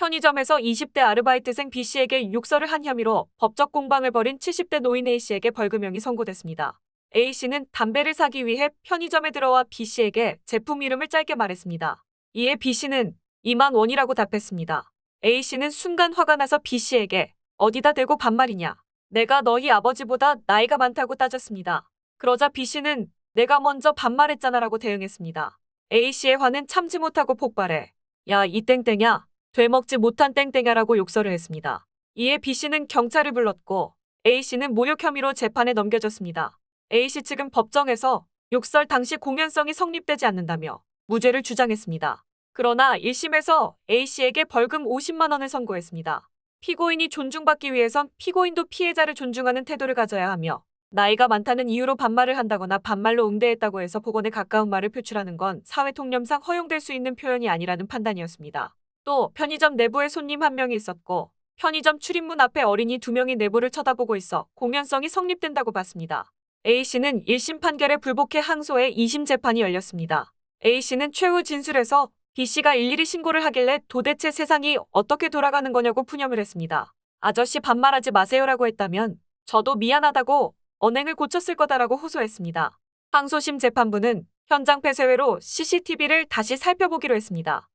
편의점에서 20대 아르바이트생 B씨에게 욕설을 한 혐의로 법적 공방을 벌인 70대 노인 A씨에게 벌금형이 선고됐습니다. A씨는 담배를 사기 위해 편의점에 들어와 B씨에게 제품 이름을 짧게 말했습니다. 이에 B씨는 2만 원이라고 답했습니다. A씨는 순간 화가 나서 B씨에게 어디다 대고 반말이냐. 내가 너희 아버지보다 나이가 많다고 따졌습니다. 그러자 B씨는 내가 먼저 반말했잖아 라고 대응했습니다. A씨의 화는 참지 못하고 폭발해 야 이 땡땡야 되먹지 못한 땡땡야라고 욕설을 했습니다. 이에 B씨는 경찰을 불렀고 A씨는 모욕 혐의로 재판에 넘겨졌습니다. A씨 측은 법정에서 욕설 당시 공연성이 성립되지 않는다며 무죄를 주장했습니다. 그러나 1심에서 A씨에게 벌금 50만 원을 선고했습니다. 피고인이 존중받기 위해선 피고인도 피해자를 존중하는 태도를 가져야 하며 나이가 많다는 이유로 반말을 한다거나 반말로 응대했다고 해서 복원에 가까운 말을 표출하는 건 사회 통념상 허용될 수 있는 표현이 아니라는 판단이었습니다. 또 편의점 내부에 손님 한 명이 있었고 편의점 출입문 앞에 어린이 두 명이 내부를 쳐다보고 있어 공연성이 성립된다고 봤습니다. A씨는 1심 판결에 불복해 항소해 2심 재판이 열렸습니다. A씨는 최후 진술에서 B씨가 일일이 신고를 하길래 도대체 세상이 어떻게 돌아가는 거냐고 푸념을 했습니다. 아저씨 반말하지 마세요라고 했다면 저도 미안하다고 언행을 고쳤을 거다라고 호소했습니다. 항소심 재판부는 현장 폐쇄회로 CCTV를 다시 살펴보기로 했습니다.